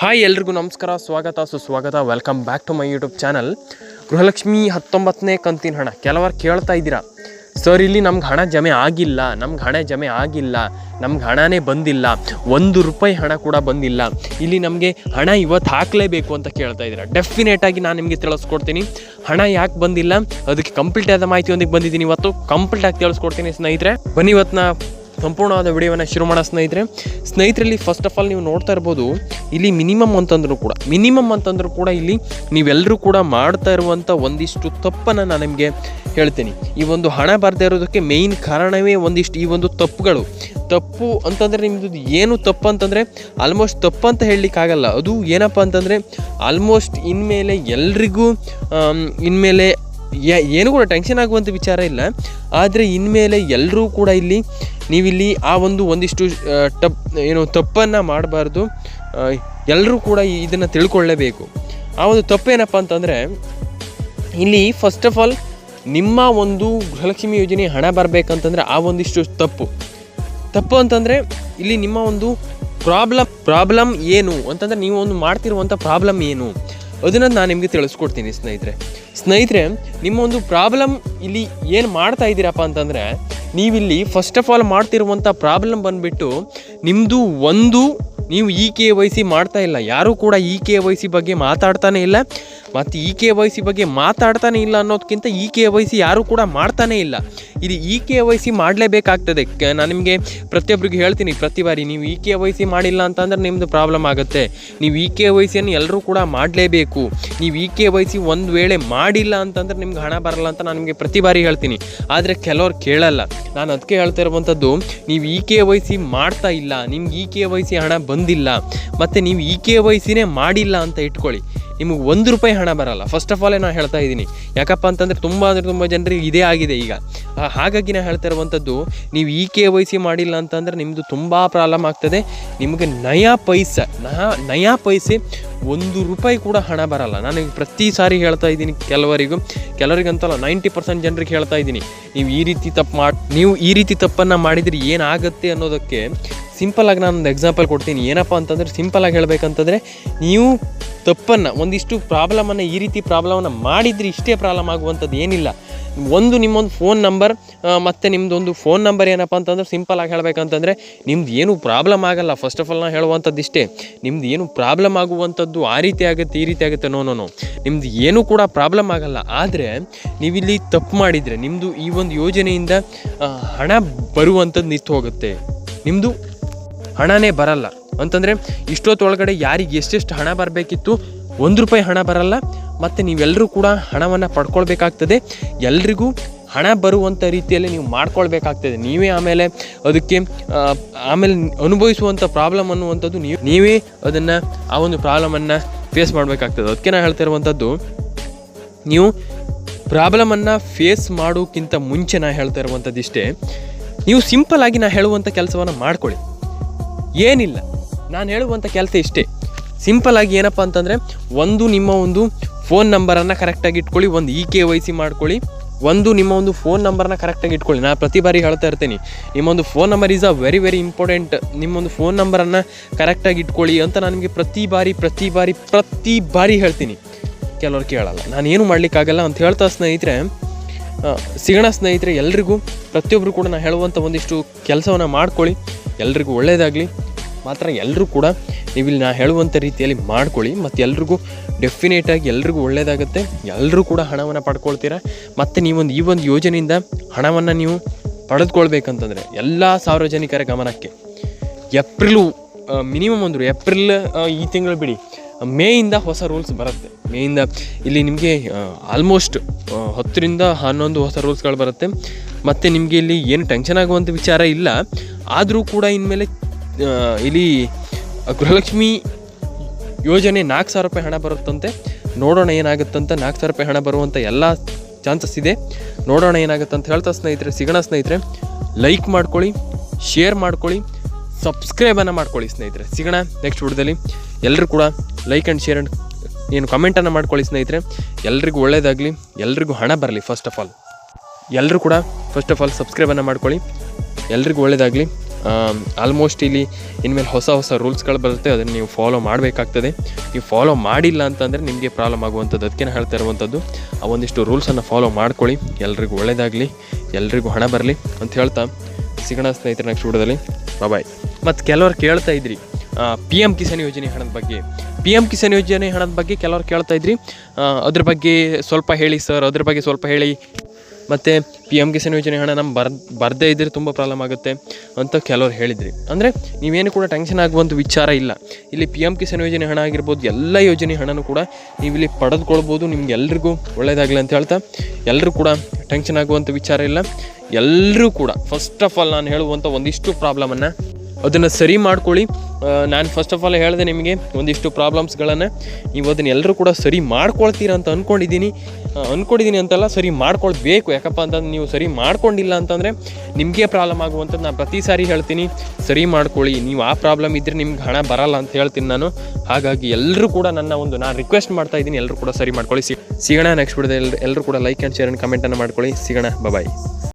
Hi ಎಲ್ರಿಗೂ ನಮಸ್ಕಾರ, ಸ್ವಾಗತ, ಸುಸ್ವಾಗತ welcome back to my YouTube channel Gruhalakshmi ಹತ್ತೊಂಬತ್ತನೇ ಕಂತಿನ ಹಣ. ಕೆಲವರು ಕೇಳ್ತಾ ಇದ್ದೀರಾ? ಸರ್ ಇಲ್ಲಿ ನಮ್ಗೆ ಹಣ ಜಮೆ ಆಗಿಲ್ಲ, ನಮ್ಗೆ ಹಣ ಜಮೆ ಆಗಿಲ್ಲ, ನಮ್ಗೆ ಹಣನೇ ಬಂದಿಲ್ಲ, ಒಂದು ರೂಪಾಯಿ ಹಣ ಕೂಡ ಬಂದಿಲ್ಲ. ಇಲ್ಲಿ ನಮಗೆ ಹಣ ಇವತ್ತು ಹಾಕಲೇಬೇಕು ಅಂತ ಕೇಳ್ತಾ ಇದ್ದೀರಾ? ಡೆಫಿನೆಟಾಗಿ ನಾನು ನಿಮಗೆ ತಿಳಿಸ್ಕೊಡ್ತೀನಿ. ಹಣ ಯಾಕೆ ಬಂದಿಲ್ಲ? ಅದಕ್ಕೆ ಕಂಪ್ಲೀಟ್ ಆದ ಮಾಹಿತಿಯೊಂದಿಗೆ ಬಂದಿದ್ದೀನಿ ಇವತ್ತು. ಕಂಪ್ಲೀಟ್ ಆಗಿ ತಿಳಿಸ್ಕೊಡ್ತೀನಿ ಸ್ನೇಹಿತರೆ. ಬನ್ನಿ ಇವತ್ತು ಸಂಪೂರ್ಣವಾದ ವಿಡಿಯೋವನ್ನು ಶುರು ಮಾಡೋ ಸ್ನೇಹಿತರೆ. ಸ್ನೇಹಿತರಲ್ಲಿ ಫಸ್ಟ್ ಆಫ್ ಆಲ್ ನೀವು ನೋಡ್ತಾ ಇರ್ಬೋದು, ಇಲ್ಲಿ ಮಿನಿಮಮ್ ಅಂತಂದ್ರೂ ಕೂಡ ಮಿನಿಮಮ್ ಅಂತಂದ್ರೂ ಕೂಡ ಇಲ್ಲಿ ನೀವೆಲ್ಲರೂ ಕೂಡ ಮಾಡ್ತಾ ಇರುವಂಥ ಒಂದಿಷ್ಟು ತಪ್ಪನ್ನು ನಾನು ನಿಮಗೆ ಹೇಳ್ತೀನಿ. ಈ ಒಂದು ಹಣ ಬರದೇ ಇರೋದಕ್ಕೆ ಮೇಯ್ನ್ ಕಾರಣವೇ ಒಂದಿಷ್ಟು ಈ ಒಂದು ತಪ್ಪುಗಳು. ತಪ್ಪು ಅಂತಂದರೆ ನಿಮ್ಮದು ಏನು ತಪ್ಪು ಅಂತಂದರೆ ಆಲ್ಮೋಸ್ಟ್ ತಪ್ಪು ಅಂತ ಹೇಳಲಿಕ್ಕಾಗಲ್ಲ. ಅದು ಏನಪ್ಪ ಅಂತಂದರೆ ಆಲ್ಮೋಸ್ಟ್ ಇನ್ಮೇಲೆ ಎಲ್ರಿಗೂ ಇನ್ಮೇಲೆ ಏನು ಕೂಡ ಟೆನ್ಷನ್ ಆಗುವಂಥ ವಿಚಾರ ಇಲ್ಲ. ಆದರೆ ಇನ್ಮೇಲೆ ಎಲ್ಲರೂ ಕೂಡ ಇಲ್ಲಿ ನೀವಿಲ್ಲಿ ಆ ಒಂದು ಒಂದಿಷ್ಟು ಟಪ್ ಏನು ತಪ್ಪನ್ನು ಮಾಡಬಾರ್ದು. ಎಲ್ಲರೂ ಕೂಡ ಇದನ್ನು ತಿಳ್ಕೊಳ್ಳೇಬೇಕು. ಆ ಒಂದು ತಪ್ಪೇನಪ್ಪ ಅಂತಂದರೆ, ಇಲ್ಲಿ ಫಸ್ಟ್ ಆಫ್ ಆಲ್ ನಿಮ್ಮ ಒಂದು ಗೃಹಲಕ್ಷ್ಮಿ ಯೋಜನೆ ಹಣ ಬರಬೇಕಂತಂದರೆ ಆ ಒಂದಿಷ್ಟು ತಪ್ಪು. ತಪ್ಪು ಅಂತಂದರೆ ಇಲ್ಲಿ ನಿಮ್ಮ ಒಂದು ಪ್ರಾಬ್ಲಮ್ ಪ್ರಾಬ್ಲಮ್ ಏನು ಅಂತಂದರೆ ನೀವು ಒಂದು ಮಾಡ್ತಿರುವಂಥ ಪ್ರಾಬ್ಲಮ್ ಏನು? ಅದನ್ನು ನಾನು ನಿಮಗೆ ತಿಳಿಸ್ಕೊಡ್ತೀನಿ ಸ್ನೇಹಿತರೆ. ಸ್ನೇಹಿತರೆ ನಿಮ್ಮ ಒಂದು ಪ್ರಾಬ್ಲಮ್ ಇಲ್ಲಿ ಏನು ಮಾಡ್ತಾ ಇದ್ದೀರಪ್ಪ ಅಂತಂದರೆ, ನೀವಿಲ್ಲಿ ಫಸ್ಟ್ ಆಫ್ ಆಲ್ ಮಾಡ್ತಿರುವಂಥ ಪ್ರಾಬ್ಲಮ್ ಬಂದುಬಿಟ್ಟು ನಿಮ್ಮದು ಒಂದು, ನೀವು ಇ ಕೆ ವೈ ಸಿ ಮಾಡ್ತಾ ಇಲ್ಲ. ಯಾರೂ ಕೂಡ ಇ ಕೆ ವೈ ಸಿ ಬಗ್ಗೆ ಮಾತಾಡ್ತಾನೇ ಇಲ್ಲ. ಮತ್ತು ಇ ಕೆ ವೈ ಸಿ ಬಗ್ಗೆ ಮಾತಾಡ್ತಾನೆ ಇಲ್ಲ ಅನ್ನೋದಕ್ಕಿಂತ ಇ ಕೆ ವೈ ಸಿ ಯಾರೂ ಕೂಡ ಮಾಡ್ತಾನೇ ಇಲ್ಲ. ಇದು ಇ ಕೆ ವೈ ಸಿ ಮಾಡಲೇಬೇಕಾಗ್ತದೆ. ನಾನು ನಿಮಗೆ ಪ್ರತಿಯೊಬ್ಬರಿಗೆ ಹೇಳ್ತೀನಿ, ಪ್ರತಿ ಬಾರಿ ನೀವು ಇ ಕೆ ವೈ ಸಿ ಮಾಡಿಲ್ಲ ಅಂತಂದ್ರೆ ನಿಮ್ಮದು ಪ್ರಾಬ್ಲಮ್ ಆಗುತ್ತೆ. ನೀವು ಇ ಕೆ ವೈ ಸಿಯನ್ನು ಎಲ್ಲರೂ ಕೂಡ ಮಾಡಲೇಬೇಕು. ನೀವು ಇ ಕೆ ವೈ ಸಿ ಒಂದು ವೇಳೆ ಮಾಡಿಲ್ಲ ಅಂತಂದ್ರೆ ನಿಮ್ಗೆ ಹಣ ಬರಲ್ಲ ಅಂತ ನಾನು ನಿಮಗೆ ಪ್ರತಿ ಬಾರಿ ಹೇಳ್ತೀನಿ. ಆದರೆ ಕೆಲವ್ರು ಕೇಳಲ್ಲ. ನಾನು ಅದಕ್ಕೆ ಹೇಳ್ತಾ ಇರುವಂಥದ್ದು ನೀವು ಇ ಕೆ ವೈ ಸಿ ಮಾಡ್ತಾ ಇಲ್ಲ, ನಿಮ್ಗೆ ಇ ಕೆ ವೈ ಸಿ ಹಣ ಬಂದಿಲ್ಲ, ಮತ್ತು ನೀವು ಇ ಕೆ ವೈ ಸಿನೇ ಮಾಡಿಲ್ಲ ಅಂತ ಇಟ್ಕೊಳ್ಳಿ. ನಿಮಗೆ ಒಂದು ರೂಪಾಯಿ ಹಣ ಬರಲ್ಲ. ಫಸ್ಟ್ ಆಫ್ ಆಲ್ ನಾನು ಹೇಳ್ತಾ ಇದ್ದೀನಿ. ಯಾಕಪ್ಪ ಅಂತಂದರೆ ತುಂಬ ಅಂದರೆ ತುಂಬ ಜನರಿಗೆ ಇದೇ ಆಗಿದೆ ಈಗ. ಹಾಗಾಗಿ ನಾನು ಹೇಳ್ತಾ ಇರುವಂಥದ್ದು ನೀವು ಇ ಕೆ ವೈ ಸಿ ಮಾಡಿಲ್ಲ ಅಂತಂದರೆ ನಿಮ್ಮದು ತುಂಬ ಪ್ರಾಬ್ಲಮ್ ಆಗ್ತದೆ. ನಿಮಗೆ ನಯಾ ಪೈಸೆ, ನಯಾ ನಯಾ ಪೈಸೆ ಒಂದು ರೂಪಾಯಿ ಕೂಡ ಹಣ ಬರಲ್ಲ. ನಾನು ಪ್ರತಿ ಸಾರಿ ಹೇಳ್ತಾ ಇದ್ದೀನಿ ಕೆಲವರಿಗೂ. ಕೆಲವರಿಗಂತಲ್ಲ, ನೈಂಟಿ ಪರ್ಸೆಂಟ್ ಜನರಿಗೆ ಹೇಳ್ತಾ ಇದ್ದೀನಿ. ನೀವು ಈ ರೀತಿ ತಪ್ಪು ಮಾಡಿ, ನೀವು ಈ ರೀತಿ ತಪ್ಪನ್ನು ಮಾಡಿದರೆ ಏನಾಗುತ್ತೆ ಅನ್ನೋದಕ್ಕೆ ಸಿಂಪಲಾಗಿ ನಾನು ಒಂದು ಎಕ್ಸಾಂಪಲ್ ಕೊಡ್ತೀನಿ. ಏನಪ್ಪ ಅಂತಂದರೆ ಸಿಂಪಲಾಗಿ ಹೇಳಬೇಕಂತಂದರೆ ನೀವು ತಪ್ಪನ್ನು, ಒಂದಿಷ್ಟು ಪ್ರಾಬ್ಲಮನ್ನು ಈ ರೀತಿ ಪ್ರಾಬ್ಲಮನ್ನು ಮಾಡಿದರೆ ಇಷ್ಟೇ ಪ್ರಾಬ್ಲಮ್ ಆಗುವಂಥದ್ದು ಏನಿಲ್ಲ. ಒಂದು ನಿಮ್ಮೊಂದು ಫೋನ್ ನಂಬರ್ ಮತ್ತು ನಿಮ್ಮದೊಂದು ಫೋನ್ ನಂಬರ್ ಏನಪ್ಪ ಅಂತಂದ್ರೆ ಸಿಂಪಲಾಗಿ ಹೇಳಬೇಕಂತಂದರೆ ನಿಮ್ದು ಏನು ಪ್ರಾಬ್ಲಮ್ ಆಗಲ್ಲ. ಫಸ್ಟ್ ಆಫ್ ಆಲ್ ನಾನು ಹೇಳುವಂಥದ್ದು ಇಷ್ಟೇ ನಿಮ್ದು ಏನು ಪ್ರಾಬ್ಲಮ್ ಆಗುವಂಥದ್ದು ಆ ರೀತಿ ಆಗುತ್ತೆ, ಈ ರೀತಿ ಆಗುತ್ತೆ ನೋ ನೋ ನಿಮ್ದು ಏನೂ ಕೂಡ ಪ್ರಾಬ್ಲಮ್ ಆಗಲ್ಲ. ಆದರೆ ನೀವಿಲ್ಲಿ ತಪ್ಪು ಮಾಡಿದರೆ ನಿಮ್ಮದು ಈ ಒಂದು ಯೋಜನೆಯಿಂದ ಹಣ ಬರುವಂಥದ್ದು ನಿಂತು ಹೋಗುತ್ತೆ. ನಿಮ್ಮದು ಹಣನೇ ಬರಲ್ಲ. ಅಂತಂದರೆ ಇಷ್ಟೊತ್ತೊಳಗಡೆ ಯಾರಿಗೆ ಎಷ್ಟೆಷ್ಟು ಹಣ ಬರಬೇಕಿತ್ತು, ಒಂದು ರೂಪಾಯಿ ಹಣ ಬರಲ್ಲ, ಮತ್ತು ನೀವೆಲ್ಲರೂ ಕೂಡ ಹಣವನ್ನು ಪಡ್ಕೊಳ್ಬೇಕಾಗ್ತದೆ. ಎಲ್ರಿಗೂ ಹಣ ಬರುವಂಥ ರೀತಿಯಲ್ಲಿ ನೀವು ಮಾಡ್ಕೊಳ್ಬೇಕಾಗ್ತದೆ. ನೀವೇ ಆಮೇಲೆ ಅದಕ್ಕೆ ಆಮೇಲೆ ಅನುಭವಿಸುವಂಥ ಪ್ರಾಬ್ಲಮ್ ಅನ್ನುವಂಥದ್ದು ನೀವು ನೀವೇ ಅದನ್ನು ಆ ಒಂದು ಪ್ರಾಬ್ಲಮನ್ನು ಫೇಸ್ ಮಾಡಬೇಕಾಗ್ತದೆ. ಅದಕ್ಕೆ ನಾನು ಹೇಳ್ತಾ ಇರುವಂಥದ್ದು, ನೀವು ಪ್ರಾಬ್ಲಮನ್ನು ಫೇಸ್ ಮಾಡೋಕ್ಕಿಂತ ಮುಂಚೆ ನಾನು ಹೇಳ್ತಾ ಇರುವಂಥದ್ದು ಇಷ್ಟೇ, ನೀವು ಸಿಂಪಲ್ ಆಗಿ ನಾನು ಹೇಳುವಂಥ ಕೆಲಸವನ್ನು ಮಾಡ್ಕೊಳ್ಳಿ. ಏನಿಲ್ಲ, ನಾನು ಹೇಳುವಂಥ ಕೆಲಸ ಇಷ್ಟೇ. ಸಿಂಪಲ್ ಆಗಿ ಏನಪ್ಪ ಅಂತಂದರೆ, ಒಂದು ನಿಮ್ಮ ಒಂದು ಫೋನ್ ನಂಬರನ್ನು ಕರೆಕ್ಟಾಗಿ ಇಟ್ಕೊಳ್ಳಿ, ಒಂದು ಇ ಕೆ ವೈ ಸಿ ಮಾಡ್ಕೊಳ್ಳಿ. ಒಂದು ನಿಮ್ಮ ಒಂದು ಫೋನ್ ನಂಬರ್ನ ಕರೆಕ್ಟಾಗಿ ಇಟ್ಕೊಳ್ಳಿ. ನಾನು ಪ್ರತಿ ಬಾರಿ ಹೇಳ್ತಾ ಇರ್ತೀನಿ ನಿಮ್ಮೊಂದು phone number is a very very important ನಿಮ್ಮೊಂದು ಫೋನ್ ನಂಬರನ್ನು ಕರೆಕ್ಟಾಗಿ ಇಟ್ಕೊಳ್ಳಿ ಅಂತ ನಾನು ನಿಮಗೆ ಪ್ರತಿ ಬಾರಿ ಪ್ರತಿ ಬಾರಿ ಪ್ರತಿ ಬಾರಿ ಹೇಳ್ತೀನಿ. ಕೆಲವ್ರು ಕೇಳಲ್ಲ. ನಾನು ಏನು ಮಾಡಲಿಕ್ಕಾಗಲ್ಲ ಅಂತ ಹೇಳ್ತಾ ಸ್ನೇಹಿತರೆ ಸಿಗೋಣ ಸ್ನೇಹಿತರೆ, ಎಲ್ರಿಗೂ ಪ್ರತಿಯೊಬ್ಬರು ಕೂಡ ನಾನು ಹೇಳುವಂಥ ಒಂದಿಷ್ಟು ಕೆಲಸವನ್ನು ಮಾಡ್ಕೊಳ್ಳಿ. ಎಲ್ರಿಗೂ ಒಳ್ಳೆಯದಾಗಲಿ ಮಾತ್ರ ಎಲ್ಲರೂ ಕೂಡ ನೀವಿಲ್ಲಿ ನಾ ಹೇಳುವಂಥ ರೀತಿಯಲ್ಲಿ ಮಾಡ್ಕೊಳ್ಳಿ. ಮತ್ತು ಎಲ್ರಿಗೂ ಡೆಫಿನೇಟಾಗಿ ಎಲ್ರಿಗೂ ಒಳ್ಳೆಯದಾಗುತ್ತೆ ಎಲ್ಲರೂ ಕೂಡ ಹಣವನ್ನು ಪಡ್ಕೊಳ್ತೀರ? ಮತ್ತು ನೀವೊಂದು ಈ ಒಂದು ಯೋಜನೆಯಿಂದ ಹಣವನ್ನು ನೀವು ಪಡೆದುಕೊಳ್ಬೇಕಂತಂದರೆ ಎಲ್ಲ ಸಾರ್ವಜನಿಕರ ಗಮನಕ್ಕೆ ಏಪ್ರಿಲು ಮಿನಿಮಮ್ ಅಂದರು ಏಪ್ರಿಲ್ ಈ ತಿಂಗಳು ಬಿಡಿ. ಮೇಯಿಂದ ಹೊಸ ರೂಲ್ಸ್ ಬರುತ್ತೆ. ಮೇಯಿಂದ ಇಲ್ಲಿ ನಿಮಗೆ ಆಲ್ಮೋಸ್ಟ್ ಹತ್ತರಿಂದ ಹನ್ನೊಂದು ಹೊಸ ರೂಲ್ಸ್ಗಳು ಬರುತ್ತೆ. ಮತ್ತು ನಿಮಗೆ ಇಲ್ಲಿ ಏನು ಟೆನ್ಷನ್ ಆಗುವಂಥ ವಿಚಾರ ಇಲ್ಲ. ಆದರೂ ಕೂಡ ಇನ್ಮೇಲೆ ಇಲ್ಲಿ ಗೃಹಲಕ್ಷ್ಮಿ ಯೋಜನೆ ನಾಲ್ಕು ಸಾವಿರ ರೂಪಾಯಿ ಹಣ ಬರುತ್ತಂತೆ. ನೋಡೋಣ ಏನಾಗುತ್ತಂತ ನಾಲ್ಕು ಸಾವಿರ ರೂಪಾಯಿ ಹಣ ಬರುವಂಥ ಎಲ್ಲ ಚಾನ್ಸಸ್ ಇದೆ. ನೋಡೋಣ ಏನಾಗುತ್ತೆ ಅಂತ ಹೇಳ್ತಾ ಸ್ನೇಹಿತರೆ, ಸಿಗೋಣ ಸ್ನೇಹಿತರೆ. ಲೈಕ್ ಮಾಡ್ಕೊಳ್ಳಿ ಶೇರ್ ಮಾಡ್ಕೊಳ್ಳಿ ಸಬ್ಸ್ಕ್ರೈಬನ್ನು ಮಾಡ್ಕೊಳ್ಳಿ ಸ್ನೇಹಿತರೆ. ಸಿಗೋಣ ನೆಕ್ಸ್ಟ್ ವಿಡಿಯೋದಲ್ಲಿ. ಎಲ್ಲರೂ ಕೂಡ ಲೈಕ್ ಆ್ಯಂಡ್ ಶೇರ್ ಆ್ಯಂಡ್ ಏನು ಕಮೆಂಟನ್ನು ಮಾಡ್ಕೊಳ್ಳಿ ಸ್ನೇಹಿತರೆ. ಎಲ್ರಿಗೂ ಒಳ್ಳೆಯದಾಗಲಿ ಎಲ್ರಿಗೂ ಹಣ ಬರಲಿ ಫಸ್ಟ್ ಆಫ್ ಆಲ್ ಎಲ್ಲರೂ ಕೂಡ ಫಸ್ಟ್ ಆಫ್ ಆಲ್ ಸಬ್ಸ್ಕ್ರೈಬನ್ನು ಮಾಡ್ಕೊಳ್ಳಿ. ಎಲ್ರಿಗೂ ಒಳ್ಳೆಯದಾಗಲಿ ಆಲ್ಮೋಸ್ಟ್ ಇಲ್ಲಿ ಇನ್ಮೇಲೆ ಹೊಸ ಹೊಸ ರೂಲ್ಸ್ಗಳು ಬರುತ್ತೆ, ಅದನ್ನು ನೀವು ಫಾಲೋ ಮಾಡಬೇಕಾಗ್ತದೆ. ನೀವು ಫಾಲೋ ಮಾಡಿಲ್ಲ ಅಂತಂದರೆ ನಿಮಗೆ ಪ್ರಾಬ್ಲಮ್ ಆಗುವಂಥದ್ದು. ಅದಕ್ಕೆ ಹೇಳ್ತಾ ಇರುವಂಥದ್ದು, ಆ ಒಂದಿಷ್ಟು ರೂಲ್ಸನ್ನು ಫಾಲೋ ಮಾಡ್ಕೊಳ್ಳಿ. ಎಲ್ರಿಗೂ ಒಳ್ಳೆಯದಾಗಲಿ ಎಲ್ರಿಗೂ ಹಣ ಬರಲಿ ಅಂತ ಹೇಳ್ತಾ ಸಿಗೋಣ ಸ್ನೇಹಿತರೆ ನೆಕ್ಸ್ಟ್ ವಿಡಿಯೋದಲ್ಲಿ. ಬಾಯ್ ಮತ್ತು ಕೆಲವರು ಕೇಳ್ತಾ ಇದ್ರಿ ಪಿ ಎಂ ಕಿಸಾನ್ ಯೋಜನೆ ಹಣದ ಬಗ್ಗೆ. ಪಿ ಎಂ ಕಿಸಾನ್ ಯೋಜನೆ ಹಣದ ಬಗ್ಗೆ ಕೆಲವರು ಕೇಳ್ತಾ ಇದ್ರಿ ಅದ್ರ ಬಗ್ಗೆ ಸ್ವಲ್ಪ ಹೇಳಿ ಸರ್ ಅದ್ರ ಬಗ್ಗೆ ಸ್ವಲ್ಪ ಹೇಳಿ. ಮತ್ತು ಪಿ ಎಂ ಕಿಸಾನ್ ಯೋಜನೆ ಹಣ ನಮ್ಮ ಬರ್, ಬರದೇ ಇದ್ದರೆ ತುಂಬ ಪ್ರಾಬ್ಲಮ್ ಆಗುತ್ತೆ ಅಂತ ಕೆಲವರು ಹೇಳಿದ್ರಿ. ಅಂದರೆ ನೀವೇನು ಕೂಡ ಟೆನ್ಷನ್ ಆಗುವಂಥ ವಿಚಾರ ಇಲ್ಲ. ಇಲ್ಲಿ ಪಿ ಎಂ ಕಿಸಾನ್ ಯೋಜನೆ ಹಣ ಆಗಿರ್ಬೋದು, ಎಲ್ಲ ಯೋಜನೆ ಹಣನೂ ಕೂಡ ನೀವು ಇಲ್ಲಿ ಪಡೆದುಕೊಳ್ಬೋದು, ನಿಮ್ಗೆ ಎಲ್ರಿಗೂ ಒಳ್ಳೆಯದಾಗಲಿ ಅಂತ ಹೇಳ್ತಾ ಎಲ್ಲರೂ ಕೂಡ ಟೆನ್ಷನ್ ಆಗುವಂಥ ವಿಚಾರ ಇಲ್ಲ. ಎಲ್ಲರೂ ಕೂಡ ಫಸ್ಟ್ ಆಫ್ ಆಲ್ ನಾನು ಹೇಳುವಂಥ ಒಂದಿಷ್ಟು ಪ್ರಾಬ್ಲಮನ್ನು ಅದನ್ನು ಸರಿ ಮಾಡ್ಕೊಳ್ಳಿ. ನಾನು ಫಸ್ಟ್ ಆಫ್ ಆಲ್ ಹೇಳಿದೆ ನಿಮಗೆ ಒಂದಿಷ್ಟು ಪ್ರಾಬ್ಲಮ್ಸ್ಗಳನ್ನು ನೀವು ಅದನ್ನ ಎಲ್ಲರೂ ಕೂಡ ಸರಿ ಮಾಡ್ಕೊಳ್ತೀರ ಅಂತ ಅಂದ್ಕೊಂಡಿದ್ದೀನಿ ಅಂದ್ಕೊಂಡಿದ್ದೀನಿ ಅಂತಲ್ಲ, ಸರಿ ಮಾಡ್ಕೊಳ್ಬೇಕು. ಯಾಕಪ್ಪ ಅಂತಂದ್ರೆ ನೀವು ಸರಿ ಮಾಡ್ಕೊಂಡಿಲ್ಲ ಅಂತಂದರೆ ನಿಮಗೆ ಪ್ರಾಬ್ಲಮ್ ಆಗುವಂಥದ್ದು ನಾನು ಪ್ರತಿ ಸಾರಿ ಹೇಳ್ತೀನಿ. ಸರಿ ಮಾಡ್ಕೊಳ್ಳಿ. ನೀವು ಆ ಪ್ರಾಬ್ಲಮ್ ಇದ್ದರೆ ನಿಮ್ಗೆ ಹಣ ಬರಲ್ಲ ಅಂತ ಹೇಳ್ತೀನಿ ನಾನು. ಹಾಗಾಗಿ ಎಲ್ಲರೂ ಕೂಡ ನನ್ನ ಒಂದು, ನಾನು ರಿಕ್ವೆಸ್ಟ್ ಮಾಡ್ತಾ ಇದ್ದೀನಿ. ಎಲ್ಲರೂ ಕೂಡ ಸರಿ ಮಾಡ್ಕೊಳ್ಳಿ. ಸಿಗೋಣ ನೆಕ್ಸ್ಟ್ ಬಿಡದೆ ಎಲ್ಲರೂ ಕೂಡ ಲೈಕ್ ಆ್ಯಂಡ್ ಶೇರ್ ಆ್ಯಂಡ್ ಕಮೆಂಟನ್ನು ಮಾಡ್ಕೊಳ್ಳಿ. ಸಿಗೋಣ. ಬಾಯ್